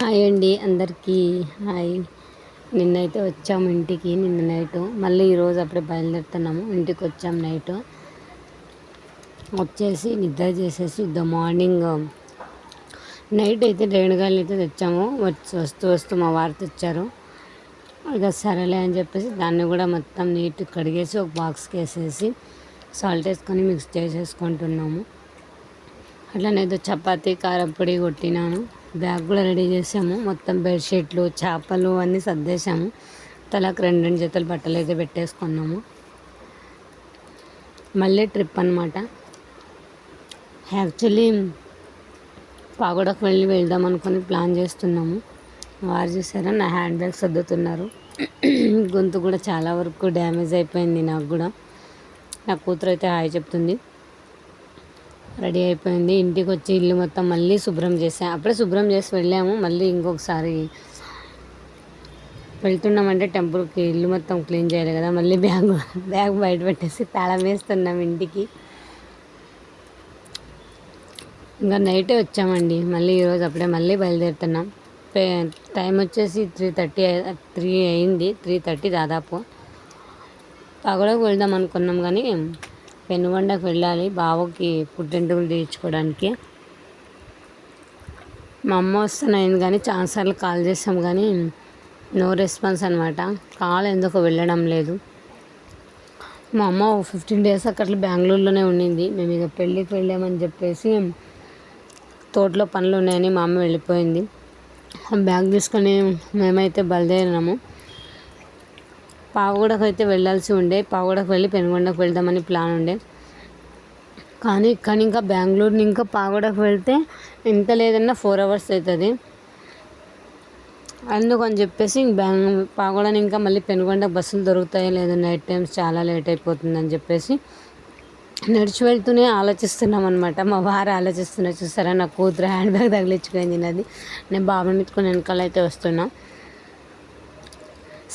Hi అండి అందరికీ. Hi. నిన్నైతే వచ్చాము ఇంటికి నిన్న నైట్. మళ్ళీ ఈరోజు అప్పుడే బయలుదేరుతున్నాము ఇంటికి వచ్చాము నైట్. వచ్చేసి నిద్ర చేసేసి ద మార్నింగ్ నైట్ అయితే రేణుగాయలు అయితే తెచ్చాము. వచ్చి వస్తూ వస్తూ మా వారు తెచ్చారు. ఇక సరేలే అని చెప్పేసి దాన్ని కూడా మొత్తం నీట్ కడిగేసి ఒక బాక్స్కి వేసేసి సాల్ట్ వేసుకొని మిక్స్ చేసేసుకుంటున్నాము. అట్లనే ఏదో చపాతీ కారపొడి కొట్టినాను. బ్యాగ్ కూడా రెడీ చేసాము. మొత్తం బెడ్షీట్లు చేపలు అన్నీ సర్దేశాము. తలకు రెండు రెండు జతలు బట్టలు అయితే పెట్టేసుకున్నాము. మళ్ళీ ట్రిప్ అనమాట యాక్చువల్లీ పాగోడకు వెళ్ళి వెళ్దాం అనుకుని ప్లాన్ చేస్తున్నాము. వారు చూసారా నా హ్యాండ్ బ్యాగ్ సర్దుతున్నారు. గొంతు కూడా చాలా వరకు డ్యామేజ్ అయిపోయింది నాకు కూడా. నా కూతురు అయితే హాయ్ చెప్తుంది. రెడీ అయిపోయింది. ఇంటికి వచ్చి ఇల్లు మొత్తం మళ్ళీ శుభ్రం చేసాం. అప్పుడే శుభ్రం చేసి వెళ్ళాము. మళ్ళీ ఇంకొకసారి వెళ్తున్నామంటే టెంపుల్కి ఇల్లు మొత్తం క్లీన్ చేయాలి కదా. మళ్ళీ బ్యాగ్ బ్యాగ్ బయట పెట్టేసి తాళం వేస్తున్నాం ఇంటికి. ఇంకా నైటే వచ్చామండి. మళ్ళీ ఈరోజు అప్పుడే మళ్ళీ బయలుదేరుతున్నాం. టైం వచ్చేసి త్రీ థర్టీ త్రీ అయింది. త్రీ థర్టీ దాదాపు. పగడకు వెళ్దాం అనుకున్నాం కానీ పెనుగొండకు వెళ్ళాలి బావకి పుట్టింటికలు తీర్చుకోవడానికి. మా అమ్మ వస్తున్నాయింది కానీ చాలాసార్లు కాల్ చేసాం కానీ నో రెస్పాన్స్ అనమాట కాల్ ఎందుకు వెళ్ళడం లేదు. మా అమ్మ ఫిఫ్టీన్ డేస్ అక్కడ బెంగళూరులోనే ఉండింది. మేము ఇక పెళ్ళికి వెళ్ళామని చెప్పేసి తోటలో పనులు ఉన్నాయని మా అమ్మ వెళ్ళిపోయింది. బ్యాగ్ తీసుకొని మేమైతే బయలుదేరినాము. పావుగూడకు అయితే వెళ్ళాల్సి ఉండే పావుగూడకు వెళ్ళి పెనుగొండకు వెళ్దామని ప్లాన్ ఉండే. కానీ కానీ ఇంకా బెంగళూరు ఇంకా పావుగూడకు వెళ్తే ఎంత లేదన్నా ఫోర్ అవర్స్ అవుతుంది. అందుకని చెప్పేసి బ్యాంగ్ పావుగూడని ఇంకా మళ్ళీ పెనుగొండ బస్సులు దొరుకుతాయో లేదో నైట్ టైమ్స్ చాలా లేట్ అయిపోతుందని చెప్పేసి నడిచి వెళ్తూనే ఆలోచిస్తున్నాం అనమాట మా వారు ఆలోచిస్తున్నా చూసారా నా కూతురు హ్యాండ్ బ్యాగ్ తగిలించుకొని అది నేను బాబుని ఎత్తుకొని వెనకాల అయితే వస్తున్నా.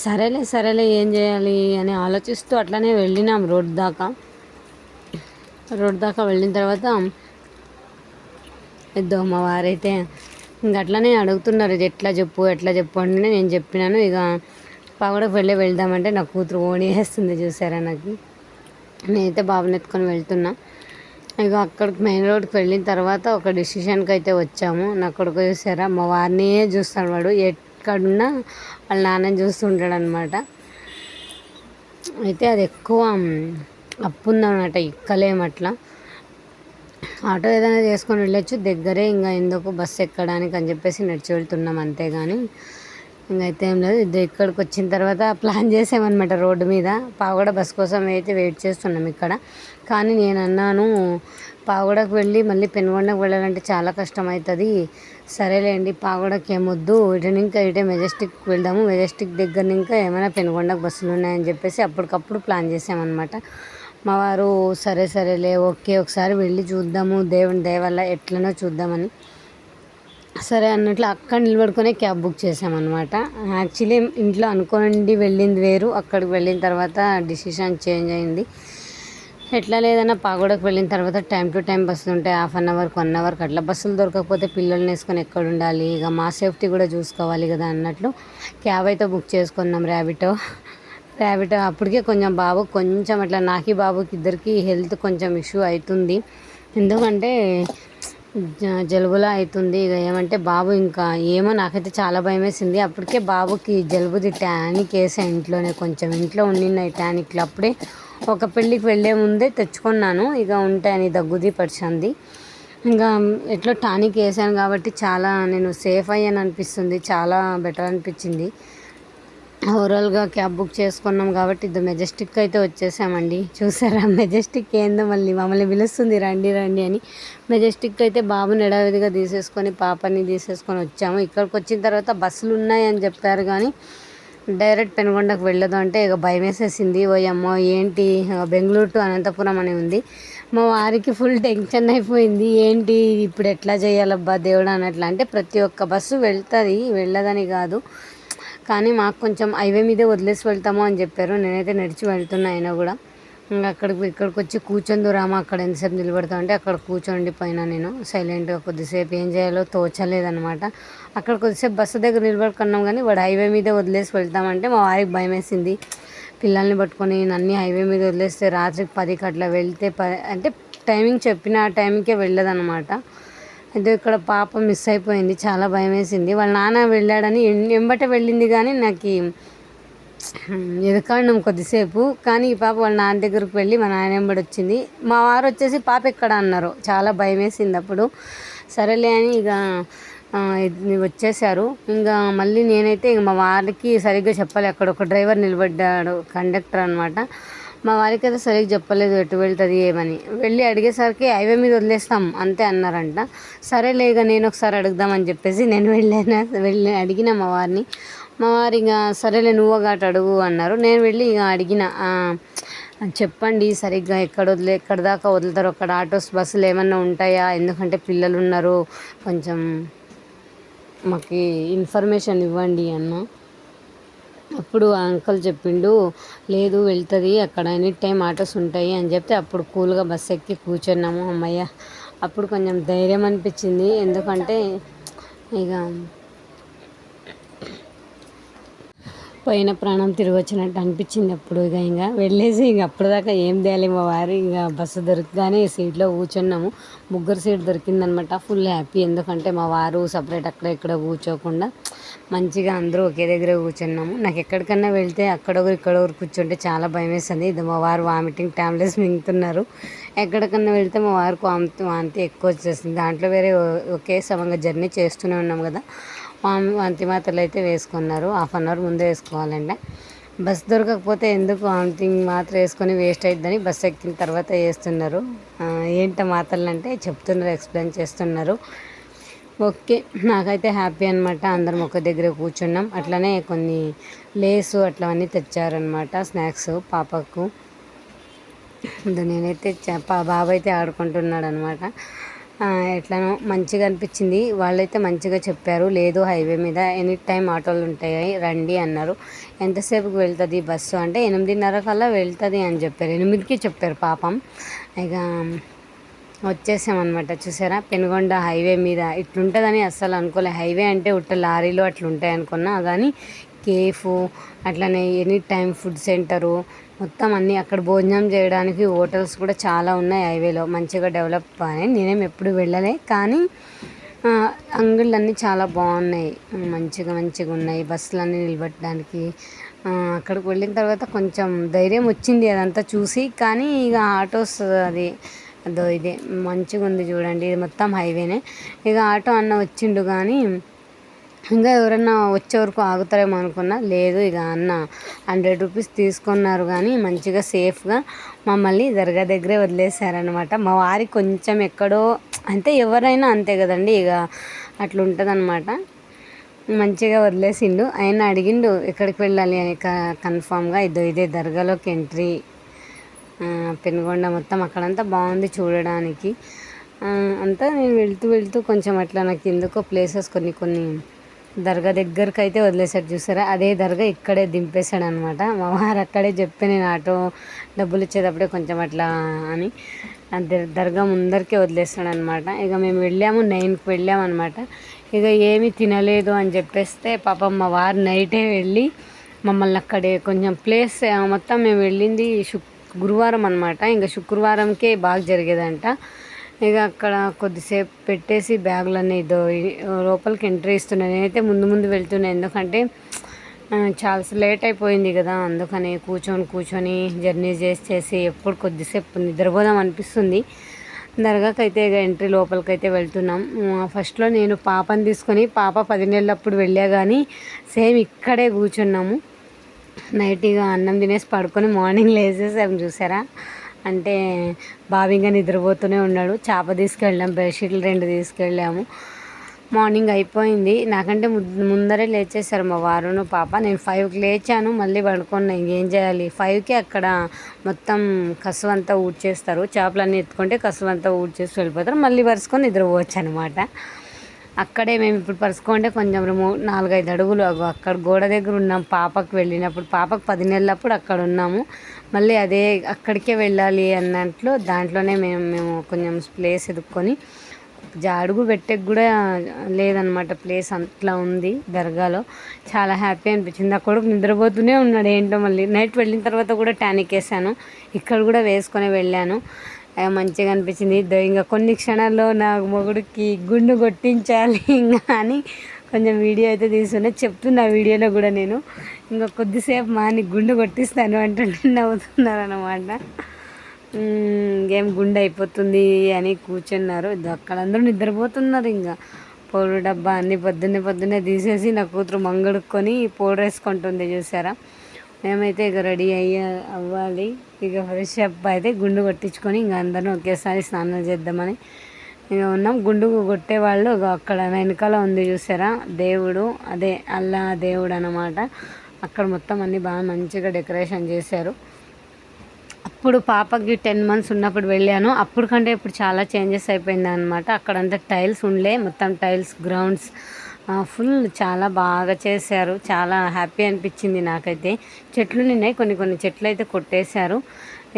సరేలే సరేలే ఏం చేయాలి అని ఆలోచిస్తూ అట్లనే వెళ్ళినాం రోడ్ దాకా. రోడ్ దాకా వెళ్ళిన తర్వాత ఇద్దో మా వారైతే ఇంక అట్లనే అడుగుతున్నారు ఎట్లా చెప్పు ఎట్లా చెప్పు అంటే నేను చెప్పినాను. ఇక పగడకు వెళ్ళి వెళ్దామంటే నా కూతురు ఓణి వేస్తుంది చూసారా నాకు. నేనైతే బాబుని ఎత్తుకొని వెళ్తున్నా. ఇక అక్కడికి మెయిన్ రోడ్కి వెళ్ళిన తర్వాత ఒక డిసిషన్కి అయితే వచ్చాము. నా కొడుకు చూసారా మా వారిని చూస్తాడు వాడు. ఎక్కడున్నా వాళ్ళ నాన్నని చూస్తుంటాడు అనమాట అయితే అది ఎక్కువ అప్పు ఉందన్నమాట ఎక్కలేము అట్లా. ఆటో ఏదైనా చేసుకొని వెళ్ళొచ్చు దగ్గరే ఇంకా ఎందుకు బస్సు ఎక్కడానికి అని చెప్పేసి నడిచి వెళ్తున్నాం అంతేగాని. ఇంకైతే ఏం లేదు ఇది ఇక్కడికి వచ్చిన తర్వాత ప్లాన్ చేసామన్నమాట రోడ్డు మీద. పావగడ బస్ కోసం అయితే వెయిట్ చేస్తున్నాం ఇక్కడ. కానీ నేను అన్నాను పావుగడకు వెళ్ళి మళ్ళీ పెనుగొండకు వెళ్ళాలంటే చాలా కష్టం అవుతుంది. సరేలేండి పాగోడకి ఏమొద్దు ఇటు ఇంకా ఇటే మెజెస్టిక్ వెళ్దాము. మెజెస్టిక్ దగ్గర ఇంకా ఏమైనా పెనుగొండకు బస్సులు ఉన్నాయని చెప్పేసి అప్పటికప్పుడు ప్లాన్ చేసామన్నమాట. మా వారు సరే సరేలే ఓకే ఒకసారి వెళ్ళి చూద్దాము. దేవుని దయవల్ల ఎట్లనో చూద్దామని. సరే అన్నట్లు అక్కడ నిలబడుకునే క్యాబ్ బుక్ చేసామన్నమాట. యాక్చువల్లీ ఇంట్లో అనుకోండి వెళ్ళింది వేరు. అక్కడికి వెళ్ళిన తర్వాత డిసిషన్ చేంజ్ అయింది. ఎట్లా లేదన్నా పాగోడకు వెళ్ళిన తర్వాత టైం టు టైం బస్సులు ఉంటాయి. హాఫ్ అన్ అవర్కి వన్ అవర్కి అట్లా బస్సులు దొరకకపోతే పిల్లల్ని వేసుకొని ఎక్కడ ఉండాలి? ఇక మా సేఫ్టీ కూడా చూసుకోవాలి కదా అన్నట్లు క్యాబ్ అయితే బుక్ చేసుకున్నాం ర్యాబిటో. ర్యాబిటో అప్పటికే కొంచెం బాబు కొంచెం అట్లా నాకి బాబుకి ఇద్దరికి హెల్త్ కొంచెం ఇష్యూ అవుతుంది. ఎందుకంటే జలుబులా అవుతుంది. ఇక ఏమంటే బాబు ఇంకా ఏమో నాకైతే చాలా భయం వేసింది అప్పటికే బాబుకి జలుబుది టానిక్ వేసా ఇంట్లోనే కొంచెం ఇంట్లో ఉండిన్నాయి టానిక్లు అప్పుడే ఒక పెళ్ళికి వెళ్ళే ముందే తెచ్చుకున్నాను. ఇక ఉంటాయని దగ్గుది పరిచింది. ఇంకా ఎట్లా టానిక్ వేసాను కాబట్టి చాలా నేను సేఫ్ అయ్యాను అనిపిస్తుంది. చాలా బెటర్ అనిపించింది. ఓవరాల్గా క్యాబ్ బుక్ చేసుకున్నాం కాబట్టి ఇది మెజెస్టిక్ అయితే వచ్చేసామండి. చూసారా? మెజెస్టిక్ ఏందో మళ్ళీ మమ్మల్ని పిలుస్తుంది. రండి రండి అని. మెజెస్టిక్ అయితే బాబుని ఎడావిదిగా తీసేసుకొని పాపని తీసేసుకొని వచ్చాము. ఇక్కడికి వచ్చిన తర్వాత బస్సులు ఉన్నాయని చెప్పారు కానీ డైరెక్ట్ పెనుగొండకు వెళ్ళదు అంటే ఇక భయం వేసేసింది. ఓయమ్మో ఏంటి? బెంగళూరు టు అనంతపురం అని ఉంది. మా వారికి ఫుల్ టెన్షన్ అయిపోయింది. ఏంటి? ఇప్పుడు ఎట్లా చేయాలబ్బా దేవుడు అన్నట్లు. అంటే ప్రతి ఒక్క బస్సు వెళ్తుంది వెళ్ళదని కాదు. కానీ మాకు కొంచెం హైవే మీదే వదిలేసి వెళ్తాము అని చెప్పారు. నేనైతే నడిచి వెళ్తున్నా అయినా కూడా. ఇంకా అక్కడికి ఇక్కడికి వచ్చి కూర్చొని అక్కడ ఎంతసేపు నిలబడతా అంటే అక్కడ కూర్చోండి పైన నేను సైలెంట్గా కొద్దిసేపు ఏం చేయాలో తోచలేదనమాట అక్కడ కొద్దిసేపు బస్సు దగ్గర నిలబడుకున్నాం కానీ వాడు హైవే మీద వదిలేసి వెళ్తామంటే మా వారికి భయం వేసింది పిల్లల్ని పట్టుకొని అన్ని హైవే మీద వదిలేస్తే రాత్రికి పదికి అట్లా వెళ్తే ప అంటే టైమింగ్ చెప్పిన ఆ టైంకే వెళ్ళదనమాట అయితే ఇక్కడ పాప మిస్ అయిపోయింది చాలా భయం వేసింది వాళ్ళ నాన్న వెళ్ళాడని ఎంబట వెళ్ళింది కానీ నాకు ఎదుకాడినాం కొద్దిసేపు. కానీ ఈ పాప వాళ్ళ నాన్న దగ్గరకు వెళ్ళి మా నాన్న ఎంబడి వచ్చింది. మా వారు వచ్చేసి పాప ఎక్కడ అన్నారు. చాలా భయం వేసింది అప్పుడు. సరేలే అని ఇక వచ్చేసారు ఇంకా మళ్ళీ నేనైతే ఇంక మా వారికి సరిగ్గా చెప్పాలి. అక్కడ ఒక డ్రైవర్ నిలబడ్డాడు కండక్టర్ అనమాట మా వారికి అయితే సరిగ్గా చెప్పలేదు ఎటు వెళ్తుంది ఏమని. వెళ్ళి అడిగేసరికి హైవే మీద వదిలేస్తాం అంతే అన్నారంట. సరేలే ఇక నేను ఒకసారి అడుగుదామని చెప్పేసి నేను వెళ్ళాను. వెళ్ళి అడిగిన మా వారిని మా వారు ఇక సరేలే నువ్వు ఒకటి అడుగు అన్నారు. నేను వెళ్ళి ఇక అడిగిన చెప్పండి సరిగ్గా ఎక్కడ వదిలే ఎక్కడ దాకా వదులుతారు? అక్కడ ఆటోస్ బస్సులు ఏమన్నా ఉంటాయా? ఎందుకంటే పిల్లలు ఉన్నారు. కొంచెం మాకు ఇన్ఫర్మేషన్ ఇవ్వండి అన్న. అప్పుడు ఆ అంకుల్ చెప్పిండు లేదు వెళ్తుంది. అక్కడ ఎనీ టైం ఆటోస్ ఉంటాయి అని చెప్తే అప్పుడు కూల్గా బస్ ఎక్కి కూర్చున్నాము. అమ్మయ్య అప్పుడు కొంచెం ధైర్యం అనిపించింది. ఎందుకంటే ఇక పోయిన ప్రాణం తిరిగి వచ్చినట్టు అనిపించింది అప్పుడు ఇక ఇంకా. వెళ్ళేసి ఇక అప్పటిదాకా ఏం చేయాలి మా వారు ఇక బస్సు దొరకగానే సీట్లో కూర్చున్నాము. ముగ్గురు సీట్ దొరికిందనమాట ఫుల్ హ్యాపీ. ఎందుకంటే మా వారు సపరేట్ అక్కడ ఇక్కడ కూర్చోకుండా మంచిగా అందరూ ఒకే దగ్గర కూర్చున్నాము. నాకు ఎక్కడికన్నా వెళ్తే అక్కడొకరు ఇక్కడొకరు కూర్చుంటే చాలా భయం వేస్తుంది. ఇది మా వారు వామిటింగ్ టాబ్లెట్స్ మింగుతున్నారు. ఎక్కడికన్నా వెళ్తే మా వారికి వామిటి వాంతి ఎక్కువ వచ్చేస్తుంది. దాంట్లో వేరే ఒకే సమంగా జర్నీ చేస్తూనే ఉన్నాం కదా. వాంతి మాత్రలు అయితే వేసుకున్నారు. హాఫ్ అన్ అవర్ ముందే వేసుకోవాలండి బస్ దొరకకపోతే ఎందుకు వామిటింగ్ మాత్రం వేసుకొని వేస్ట్ అయిద్దని బస్ ఎక్కిన తర్వాత వేస్తున్నారు. ఏంట మాత్రలు అంటే చెప్తున్నారు ఎక్స్ప్లెయిన్ చేస్తున్నారు. ఓకే నాకైతే హ్యాపీ అనమాట అందరం ఒక దగ్గర కూర్చున్నాం. అట్లనే కొన్ని లేసు అట్లవన్నీ తెచ్చారనమాట స్నాక్స్ పాపకు. నేనైతే బాబు అయితే ఆడుకుంటున్నాడు అనమాట ఎట్లనో మంచిగా అనిపించింది. వాళ్ళైతే మంచిగా చెప్పారు. లేదు హైవే మీద ఎనీ టైం ఆటోలు ఉంటాయి. రండి అన్నారు. ఎంతసేపుకి వెళ్తుంది బస్సు? అంటే ఎనిమిదిన్నర కల్లా వెళ్తుంది అని చెప్పారు. ఎనిమిదికి చెప్పారు పాపం. ఇక వచ్చేసామన్నమాట. చూసారా? పెనుగొండ హైవే మీద. ఇట్లుంటుందని అస్సలు అనుకోలే. హైవే అంటే ఉట్ట లారీలు అట్లుంటాయి అనుకున్నా. కానీ కేఫ్ అట్లనే ఎనీ టైం ఫుడ్ సెంటరు మొత్తం అన్నీ అక్కడ భోజనం చేయడానికి హోటల్స్ కూడా చాలా ఉన్నాయి హైవేలో. మంచిగా డెవలప్ అని నేనేం ఎప్పుడు వెళ్ళలే కానీ అంగళ్ళు అన్నీ చాలా బాగున్నాయి. మంచిగా మంచిగా ఉన్నాయి. బస్సులన్నీ నిలబెట్టడానికి. అక్కడికి వెళ్ళిన తర్వాత కొంచెం ధైర్యం వచ్చింది అదంతా చూసి. కానీ ఇక ఆటోస్ అది అదో ఇదే మంచిగా ఉంది చూడండి. ఇది మొత్తం హైవేనే. ఇక ఆటో అన్న వచ్చిండు కానీ ఇంకా ఎవరన్నా వచ్చే వరకు ఆగుతారేమో అనుకున్నా లేదు ఇక అన్న హండ్రెడ్ రూపీస్ తీసుకున్నారు కానీ మంచిగా సేఫ్గా మమ్మల్ని దర్గా దగ్గరే వదిలేశారనమాట మా వారి కొంచెం ఎక్కడో అంటే ఎవరైనా అంతే కదండి ఇక అట్లుంటుందన్నమాట. మంచిగా వదిలేసిండు. ఆయన అడిగిండు ఎక్కడికి వెళ్ళాలి అని కన్ఫామ్గా ఇదో ఇదే దర్గాలోకి ఎంట్రీ. పెనుగొండ మొత్తం అక్కడంతా బాగుంది చూడడానికి. అంతా నేను వెళ్తూ వెళ్తూ కొంచెం అట్లా నాకు ఎందుకో ప్లేసెస్ కొన్ని కొన్ని దర్గా దగ్గరకు అయితే వదిలేసాడు చూసారా? అదే దర్గా ఇక్కడే దింపేశాడు అనమాట మా వారు అక్కడే చెప్పి నేను ఆటో డబ్బులు ఇచ్చేటప్పుడే కొంచెం అట్లా అని దర్గా ముందరికే వదిలేస్తాడు అనమాట ఇక మేము వెళ్ళాము నైన్కి వెళ్ళాము అనమాట ఇక ఏమీ తినలేదు అని చెప్పేస్తే పాపం మా వారు నైటే వెళ్ళి మమ్మల్ని అక్కడే కొంచెం ప్లేస్ మొత్తం మేము వెళ్ళింది శుక్ గురువారం అనమాట. ఇంకా శుక్రవారంకే బాగా జరిగేదంట. ఇక అక్కడ కొద్దిసేపు పెట్టేసి బ్యాగులు అనేది లోపలికి ఎంట్రీ ఇస్తున్నాను నేనైతే ముందు ముందు వెళ్తున్నాను ఎందుకంటే చాలా లేట్ అయిపోయింది కదా. అందుకని కూర్చొని కూర్చొని జర్నీ చేసి చేసి ఎప్పుడు కొద్దిసేపు నిద్రపోదాం అనిపిస్తుంది. దర్గాకైతే ఇక ఎంట్రీ లోపలికైతే వెళ్తున్నాం. ఫస్ట్లో నేను పాపని తీసుకొని పాప పది నెలలప్పుడు వెళ్ళా కానీ సేమ్ ఇక్కడే కూర్చున్నాము. నైట్ ఇక అన్నం తినేసి పడుకొని మార్నింగ్ లేచేసాము చూసారా? అంటే బావిగా నిద్రపోతూనే ఉన్నాడు. చేప తీసుకెళ్ళాం బెడ్షీట్లు రెండు తీసుకెళ్ళాము. మార్నింగ్ అయిపోయింది. నాకంటే ముందరే లేచేశారు మా వారును పాప. నేను ఫైవ్కి లేచాను. మళ్ళీ పడుకున్నా. ఇంకేం చేయాలి? ఫైవ్కి అక్కడ మొత్తం కసువంతా ఊడ్చేస్తారు. చేపలన్నీ ఎత్తుకుంటే కసువంతా ఊడ్చేసి వెళ్ళిపోతారు. మళ్ళీ వరుసుకొని నిద్రపోవచ్చు అనమాట అక్కడే మేము ఇప్పుడు పరుచుకుంటే కొంచెం మూడు నాలుగైదు అడుగులు అగో అక్కడ గోడ దగ్గర ఉన్నాం. పాపకు వెళ్ళినప్పుడు పాపకు పది నెలలప్పుడు అక్కడ ఉన్నాము. మళ్ళీ అదే అక్కడికే వెళ్ళాలి అన్నట్లు దాంట్లోనే మేము మేము కొంచెం ప్లేస్ ఎదుక్కొని అడుగు పెట్టే కూడా లేదనమాట ప్లేస్ అట్లా ఉంది దర్గాలో. చాలా హ్యాపీ అనిపించింది. ఆ కొడుకు నిద్రపోతూనే ఉన్నాడు. ఏంటో మళ్ళీ నైట్ వెళ్ళిన తర్వాత కూడా టానిక్ వేసాను ఇక్కడ కూడా వేసుకొని వెళ్ళాను. మంచిగా అనిపించింది. ఇంకా కొన్ని క్షణాల్లో నా మొగుడికి గుండు కొట్టించాలి ఇంకా అని కొంచెం వీడియో అయితే తీసుకున్నా చెప్తున్నా వీడియోలో కూడా నేను. ఇంకా కొద్దిసేపు మా నీకు గుండు కొట్టిస్తాను అంటుంటే నవ్వుతున్నారు అనమాట గేమ్ గుండె అయిపోతుంది అని కూర్చున్నారు. ఇది అక్కడ అందరూ నిద్రపోతున్నారు ఇంకా. పౌడర్ డబ్బా అన్ని పొద్దున్నే పొద్దున్నే తీసేసి నా కూతురు మంగడుక్కొని పౌడర్ వేసుకుంటుంది చూసారా? మేమైతే ఇక రెడీ అయ్యి అవ్వాలి. ఇక ఫ్రెష్ అప్ అయితే గుండు కొట్టించుకొని ఇంక అందరం ఒకేసారి స్నానం చేద్దామని ఇక ఉన్నాం. గుండు కొట్టేవాళ్ళు ఇగో అక్కడ వెనకాల ఉంది చూసారా? దేవుడు. అదే అల్లా దేవుడు అనమాట అక్కడ మొత్తం అన్ని బాగా మంచిగా డెకరేషన్ చేశారు. అప్పుడు పాపకి టెన్ మంత్స్ ఉన్నప్పుడు వెళ్ళాను. అప్పుడు కంటే ఇప్పుడు చాలా చేంజెస్ అయిపోయింది అనమాట అక్కడంతా టైల్స్ ఉండలే. మొత్తం టైల్స్ గ్రౌండ్స్ ఫుల్ చాలా బాగా చేశారు. చాలా హ్యాపీ అనిపించింది నాకైతే. చెట్లు నిన్నాయి కొన్ని కొన్ని చెట్లు అయితే కొట్టేశారు.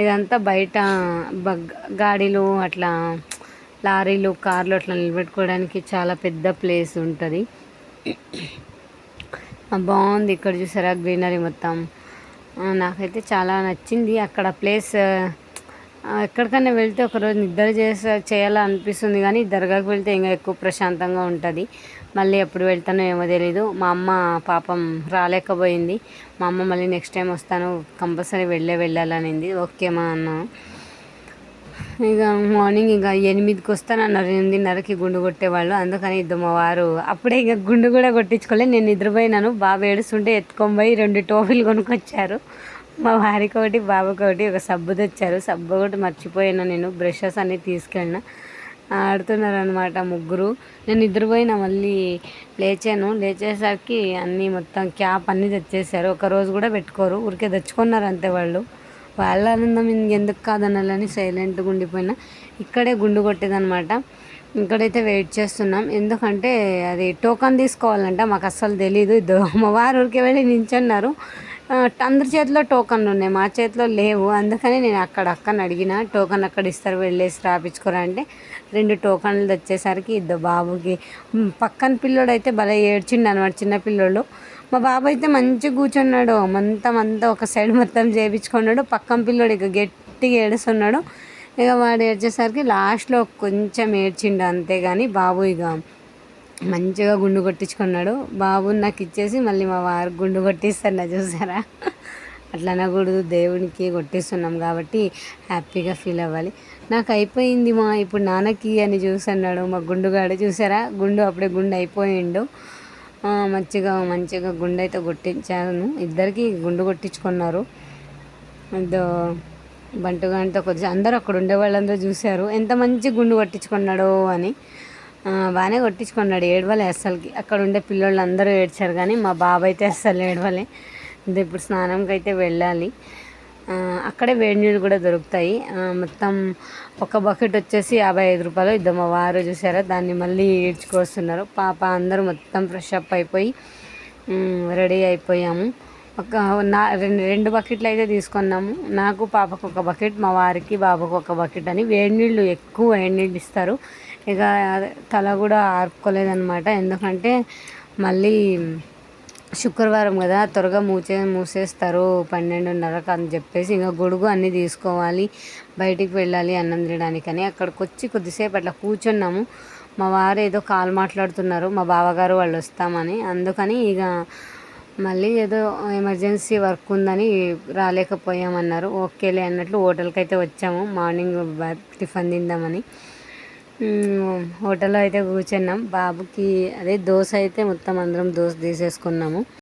ఇదంతా బయట బగ్ గాడీలు అట్లా లారీలు కార్లు అట్లా నిలబెట్టుకోవడానికి చాలా పెద్ద ప్లేస్ ఉంటుంది. బాగుంది ఇక్కడ చూసారా గ్రీనరీ మొత్తం. నాకైతే చాలా నచ్చింది. అక్కడ ప్లేస్ ఎక్కడికైనా వెళ్తే ఒకరోజు నిద్ర చేసే చేయాలనిపిస్తుంది కానీ దర్గాకు వెళ్తే ఇంకా ఎక్కువ ప్రశాంతంగా ఉంటుంది. మళ్ళీ ఎప్పుడు వెళ్తానో ఏమో తెలీదు. మా అమ్మ పాపం రాలేకపోయింది. మా అమ్మ మళ్ళీ నెక్స్ట్ టైం వస్తాను. కంపల్సరీ వెళ్ళే వెళ్ళాలనింది ఓకే మా అన్నాను ఇక మార్నింగ్ ఇక ఎనిమిదికి వస్తానన్నారు. ఎనిమిదిన్నరకి గుండు కొట్టేవాళ్ళు. అందుకని ఇద్దరు మా వారు అప్పుడే ఇక గుండు కూడా కొట్టించుకోలేదు. నేను నిద్రపోయినాను. బాబు ఏడుస్తుంటే ఎత్తుకొని పోయి రెండు టోఫీలు కొనుక్కొచ్చారు. మా వారికి ఒకటి బాబుకి ఒకటి ఒక సబ్బు తెచ్చారు. సబ్బు ఒకటి మర్చిపోయాను నేను. బ్రషెస్ అన్నీ తీసుకెళ్ళిన. ఆడుతున్నారు అనమాట ముగ్గురు. నేను నిద్రపోయినా మళ్ళీ లేచాను. లేచేసరికి అన్నీ మొత్తం క్యాప్ అన్నీ తెచ్చేసారు ఒక రోజు కూడా పెట్టుకోరు. ఊరికే తెచ్చుకున్నారు అంతే వాళ్ళు. వాళ్ళ ఆనందం ఇంకెందుకు కాదనాలని సైలెంట్గా ఉండిపోయినా. ఇక్కడే గుండు కొట్టేదనమాట ఇక్కడైతే వెయిట్ చేస్తున్నాం. ఎందుకంటే అది టోకన్ తీసుకోవాలంట. మాకు అస్సలు తెలీదు. ఇద్దరు మా వారు ఊరికే వెళ్ళి నించున్నారు. అందరి చేతిలో టోకన్లు ఉన్నాయి మా చేతిలో లేవు. అందుకని నేను అక్కడ అక్కని అడిగిన టోకన్ అక్కడ ఇస్తారు వెళ్ళేసి రాపించుకోరా అంటే రెండు టోకన్లు తెచ్చేసరికి ఇద్దరు బాబుకి. పక్కన పిల్లోడు అయితే భలే ఏడ్చిండు అనమాట చిన్న పిల్లోడు. మా బాబు అయితే మంచిగా కూర్చున్నాడు. మొత్తం అంతా ఒక సైడ్ మొత్తం చేపించుకున్నాడు. పక్కన పిల్లోడు ఇక గట్టిగా ఏడుస్తున్నాడు. ఇక వాడు ఏడ్చేసరికి లాస్ట్లో కొంచెం ఏడ్చిండు అంతే కానీ బాబు ఇక మంచిగా గుండు కొట్టించుకున్నాడు. బాబు నాకు ఇచ్చేసి మళ్ళీ మా వారు గుండు కొట్టిస్తాను చూసారా? అట్లా అనకూడదు దేవునికి కొట్టిస్తున్నాం కాబట్టి హ్యాపీగా ఫీల్ అవ్వాలి. నాకు అయిపోయింది మా ఇప్పుడు నాన్నకి అని చూసన్నాడు మా గుండుగాడు చూసారా? గుండు అప్పుడే గుండు అయిపోయిండు. మంచిగా మంచిగా గుండు అయితే కొట్టించాను. ఇద్దరికి గుండు కొట్టించుకున్నారు. బంటుగా అంటే కొద్దిగా అందరూ అక్కడ ఉండే వాళ్ళందరూ చూశారు. ఎంత మంచి గుండు కొట్టించుకున్నాడో అని. బాగానే కొట్టించుకున్నాడు ఏడవలే అస్సలకి. అక్కడ ఉండే పిల్లోళ్ళు అందరూ ఏడ్చారు కానీ మా బాబు అయితే అస్సలు ఏడవలే. ఇప్పుడు స్నానంకి అయితే వెళ్ళాలి అక్కడే వేడి నీళ్ళు కూడా దొరుకుతాయి. మొత్తం ఒక బకెట్ వచ్చేసి యాభై ఐదు రూపాయలు ఇద్దరు మా వారు చూసారా దాన్ని మళ్ళీ ఈడ్చుకొస్తున్నారు పాప అందరూ మొత్తం ఫ్రెష్ అప్ అయిపోయి రెడీ అయిపోయాము. ఒక నా రెండు రెండు బకెట్లు అయితే తీసుకున్నాము. నాకు పాపకు ఒక బకెట్ మా వారికి బాబుకు ఒక బకెట్ అని. వేడి నీళ్ళు ఎక్కువ వేడి నీళ్ళు ఇస్తారు. ఇక తల కూడా ఆర్పుకోలేదన్నమాట. ఎందుకంటే మళ్ళీ శుక్రవారం కదా త్వరగా మూసే మూసేస్తారు పన్నెండున్నరకు అని చెప్పేసి ఇంకా గొడుగు అన్నీ తీసుకోవాలి బయటికి వెళ్ళాలి అన్నం తినడానికని. అక్కడికి వచ్చి కొద్దిసేపు అట్లా కూర్చున్నాము. మా వారు ఏదో కాల్ మాట్లాడుతున్నారు మా బావగారు వాళ్ళు వస్తామని. అందుకని ఇక మళ్ళీ ఏదో ఎమర్జెన్సీ వర్క్ ఉందని రాలేకపోయామన్నారు. ఓకేలే అన్నట్లు హోటల్కి అయితే వచ్చాము మార్నింగ్ టిఫిన్ తిందామని. హోటల్లో అయితే కూర్చున్నాం. బాబుకి అదే దోశ అయితే మొత్తం అందరం దోశ తీసేసుకున్నాము.